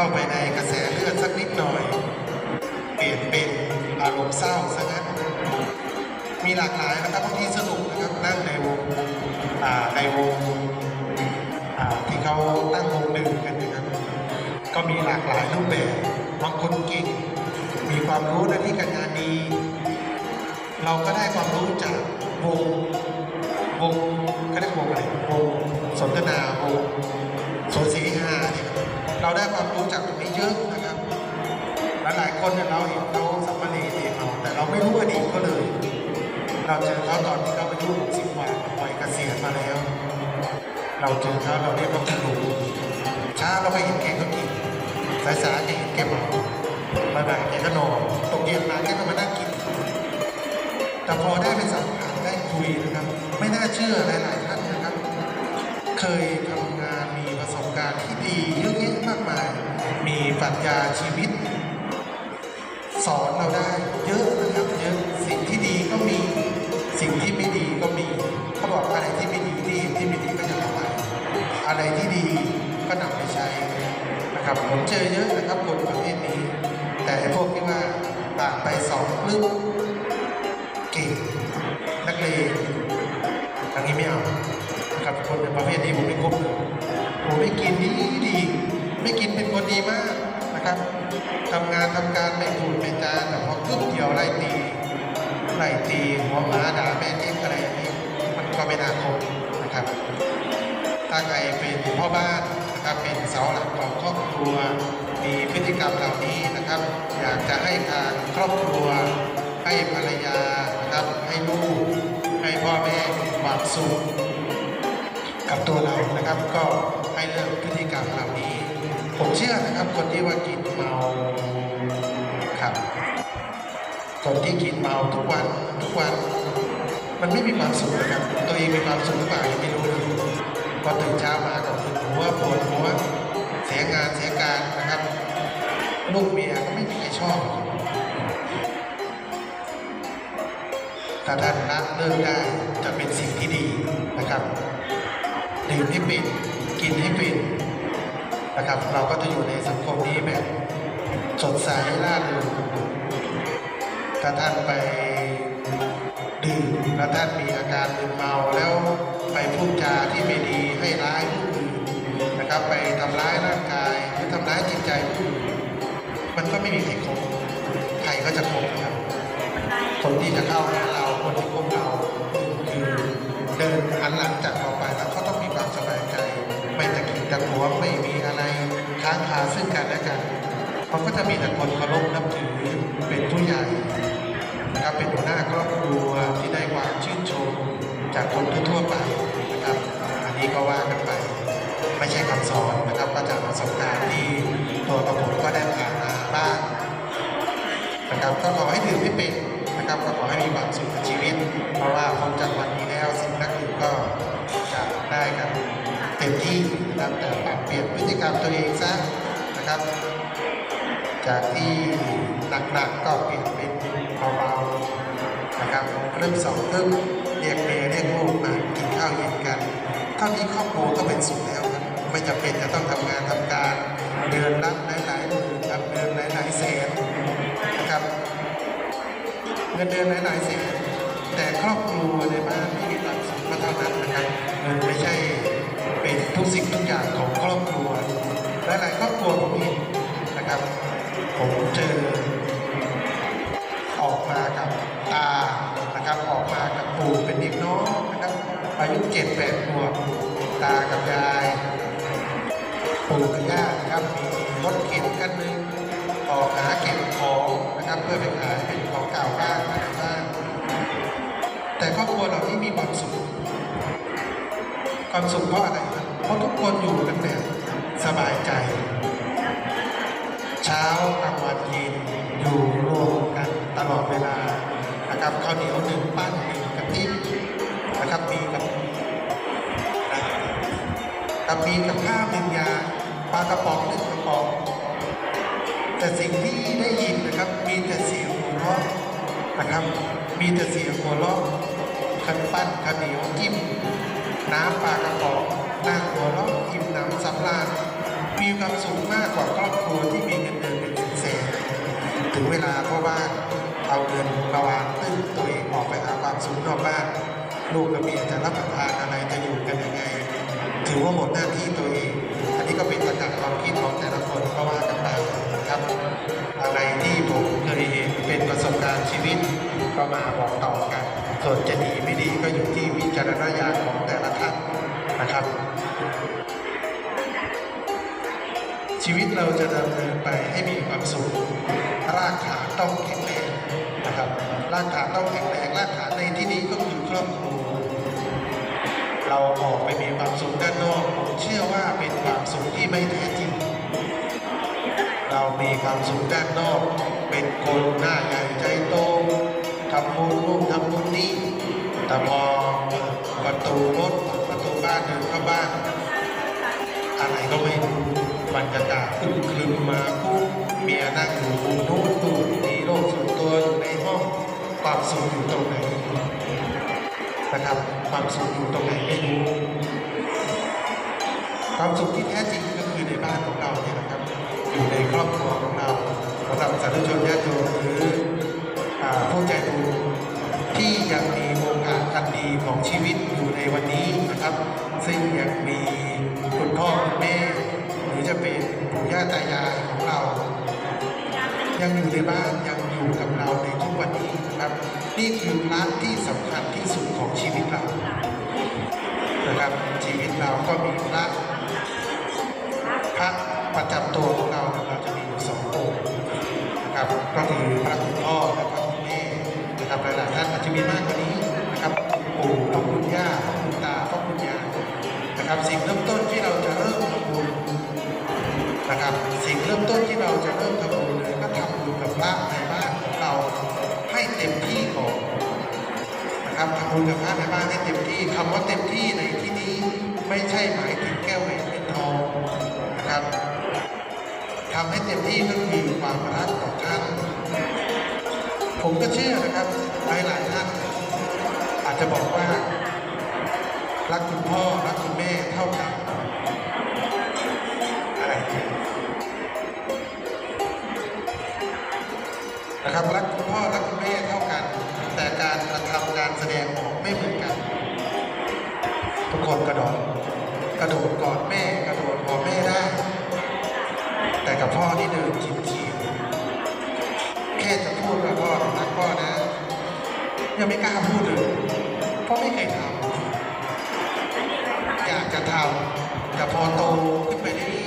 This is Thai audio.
เข้าไปในกระแสเลือดสักนิดหน่อย เปลี่ยนเป็นอารมณ์เศร้าซะงั้น มีหลากหลายนะครับบางทีสนุกนะครับนั่งในวงอ่าในวงอ่าที่เขาตั้งวงดื่มกันนะครับ ก็มีหลากหลายรูปแบบบางคนเก่งมีความรู้หน้าที่การงานดีเราก็ได้ความรู้จากวงวงเขาเรียกวงอะไรวงสนทนาวงสวนสีหาเนี่ย เราได้ความรู้จากตรงนี้เยอะนะครับ หลายๆคนเนี่ยเราเห็นเขาสัมมาเลเองเราแต่เราไม่รู้อดีตเขาเลย เราเจอเขาตอนที่เขาอายุ60กว่าวัยเกษียณมาแล้ว เราเจอเขาเราเรียกว่าคุณลุงช้าเราไปเห็นแกก็กินสายสายแกเห็นแกเมาบ่ายๆแกก็นอนตกเย็นมาแกก็มานั่งกิน แต่พอได้ไปสัมผัสได้คุยนะครับ ไม่น่าเชื่อหลายๆท่านนะครับ เคยทำงานมีประสบการณ์ที่ดีเยอะ ปรัชญาชีวิต สอนเราได้เยอะนะครับเยอะสิ่งที่ดีก็มี สิ่งที่ไม่ดีก็มีเขาบอกอะไรที่ไม่ดีที่ที่ไม่ดีก็อย่าทำไปอะไรที่ดีก็นำไปใช้นะครับผมเจอเยอะนะครับคนประเภทนี้ แต่พวกที่ว่าปากไปสองลึ้งเก่งนักเลงอันนี้ไม่เอานะครับคนประเภทนี้ผมไม่คบผมไม่กินดีดีไม่กินเป็นคนดีมาก นะครับทำงานทำการไม่พูดไม่จาแต่พอกึ๊บเดียวไล่ตีไล่ตีหัวหมาด่าแม่เจ๊กอะไรนี้มันก็ไม่น่าคบนะครับ ถ้าใครเป็นพ่อบ้านนะครับเป็นเสาหลักของครอบครัว มีพฤติกรรมเหล่านี้นะครับ อยากจะให้ทางครอบครัว ให้ภรรยานะครับให้ลูกให้พ่อแม่มีความสุขกับตัวเรานะครับก็ให้เลิกพฤติก ผมเชื่อนะครับคนที่ว่ากินเมาครับ คนที่กินเมาทุกวันทุกวัน มันไม่มีความสุขนะครับ ตัวเองมีความสุขหรือเปล่ายังไม่รู้เลยพอตื่นเช้ามาก็ปวดหัวปวดหัวเสียงานเสียการนะครับลูกเมียก็ไม่มีใครชอบ ถ้าท่านละเลิกได้จะเป็นสิ่งที่ดีนะครับดื่มให้เป็นกินให้เป็น นะครับ เราก็จะอยู่ในสังคมนี้แบบสดใสร่าเริงถ้าท่านไปดื่มแล้วท่านมีอาการมึนเมาแล้วไปพูดจาที่ไม่ดีให้ร้ายผู้อื่นนะครับ ไปทำร้ายร่างกายหรือทำร้ายจิตใจผู้อื่นมันก็ไม่มีใครคบใครก็จะคบครับ คนที่จะเข้าหาเราคนที่คบเราคือเดินหันหลังจากเราไปแล้วเขาต้องมีความสบายใจ ไม่ตะกิดตะขวงไม่มี ค้างคาซึ่งกันและกันเขาก็จะมีแต่คนเคารพนับถือเป็นผู้ใหญ่นะครับเป็นหัวหน้าครอบครัวที่ได้ความชื่นชมจากคนทั่วไปนะครับ อันนี้ก็ว่ากันไป ไม่ใช่คำสอนนะครับก็จากประสบการณ์ที่ตัวกระผมก็ได้ผ่านมาบ้างนะครับก็ขอให้ดื่มให้เป็นนะครับก็ขอให้มีความสุขกับชีวิต เพราะว่าพ้นจากวันนี้แล้วสิ่งนักดื่มก็จะได้กัน เต็มที่นะครับแต่ปรับเปลี่ยนพฤติกรรมตัวเองซะนะครับ จากที่หนักๆก็เปลี่ยนเป็นเบาๆนะครับเริ่มสองเริ่มเรียกเมย์เรียกลูกมากินข้าวเย็นกันเท่านี้ครอบครัวก็เป็นสุขแล้วครับไม่จำเป็นจะต้องทำงานทำการเดือนละหลายๆหมื่นครับเดือนหลายๆแสนนะครับเงินเดือนหลายๆแสนแต่ครอบครัวในบ้านไม่มีความสุขก็เท่านั้นนะครับเงินไม่ใช่ ทุกสิ่งทุกอย่างของครอบครัวหลายๆครอบครัวผมเห็นนะครับ ผมเจอออกมากับตานะครับออกมากับปู่เป็นเด็กน้องนะครับอายุเจ็ดแปดขวบตากับยาย ปู่กับย่านะครับมีรถเข็นกันหนึ่งออกหาเก็บของนะครับเพื่อไปขายเป็นของเก่าบ้างอะไรบ้างแต่ครอบครัวเราที่มีความสุขความสุขเพราะอะไร เพราะทุกคนอยู่กันแบบสบายใจ เช้ากลางวันเย็นอยู่รวมกันตลอดเวลานะครับข้าวเหนียวหนึ่งปั้นหนึ่งกะทินะครับมีกับกับมีกับข้าวหนึ่งอย่าปลากระป๋องหนึ่งกระป๋องแต่สิ่งที่ได้ยินนะครับมีแต่เสียงหัวเราะนะครับ มีแต่เสียงหัวเราะขันปั้นข้าวเหนียวจิ้มน้ำปลากระป๋อง นั่งหัวเราะอิ่มหนำสำราญมีความสุขมากกว่าครอบครัวที่มีเงินเดือนเป็นแสนถึงเวลาพ่อบ้านเอาเงินมาวางตึ้งตัวเองออกไปหาความสุขนอกบ้าน ลูกกับเมียจะรับประทานอะไรจะอยู่กันยังไง ถือว่าหมดหน้าที่ตัวเอง อันนี้ก็เป็นตรรกะความคิดของแต่ละคนก็ว่ากันไปนะครับอะไรที่ผมเคยเห็นเป็นประสบการณ์ชีวิตก็มาบอกต่อกัน ส่วนจะดีไม่ดีก็อยู่ที่วิจารณญาณของแต่ละท่านนะครับ ชีวิตเราจะดำเนินไปให้มีความสุขรากฐานต้องแข็งแรงนะครับรากฐานต้องแข็งแรงรากฐานในที่นี้ก็คือครอบครัวเราออกไปมีความสุขด้านนอกผมเชื่อว่าเป็นความสุขที่ไม่แท้จริง เรามีความสุขด้านนอก เป็นคนหน้าใหญ่ใจโตทำบุญนู่นทำบุญนี่แต่พอประตูรถเปิดประตูบ้านเดินเข้าบ้าน อะไรก็ไม่รู้ บรรยากาศอึมครึมมาปุ๊บเมียนั่งอยู่มุมนู้นตูมีโลกส่วนตัวอยู่ในห้องความสุขอยู่ตรงไหนนะครับ ความสุขอยู่ตรงไหนไม่รู้ความสุขที่แท้จริงก็คือในบ้านของเราเนี่ยนะครับ อยู่ในครอบครัวของเราสำหรับสาธุชนญาติโยมหรือผู้ใจบุญที่ยังมีโอกาสอันดีของชีวิตอยู่ในวันนี้นะครับ ซึ่งยังมีคุณพ่อคุณแม่ ยังอยู่ในบ้านยังอยู่กับเราในทุกวันนี้นะครับ นี่คือพระที่สำคัญที่สุดของชีวิตเรานะครับ ชีวิตเราก็มีพระพระประจำตัวของเราเราจะมีอยู่สององค์นะครับก็คือพระคุณพ่อ ครับทำบุญกับพระในบ้านให้เต็มที่คำว่าเต็มที่ในที่นี้ไม่ใช่หมายถึงแก้วแหวนเป็นทองนะครับทำให้เต็มที่ก็คือความรักต่อท่านผมก็เชื่อนะครับหลายหลายท่าน อาจจะบอกว่า รักคุณพ่อรักคุณแม่เท่ากันอะไรเนี่ยนะครับรักคุณพ่อรัก ดงออกไม่เหมือนกัน ทุกคนกระโดดกระโดดกอดแม่กระโดดกอดแม่ได้ แต่กับพ่อนี่เดินชิมชีแค่จะพูดว่าพ่อรักพ่อนะยังไม่กล้าพูดเลยเพราะไม่เคยทำอยากจะทำแต่พอโตขึ้นไปเรื่อย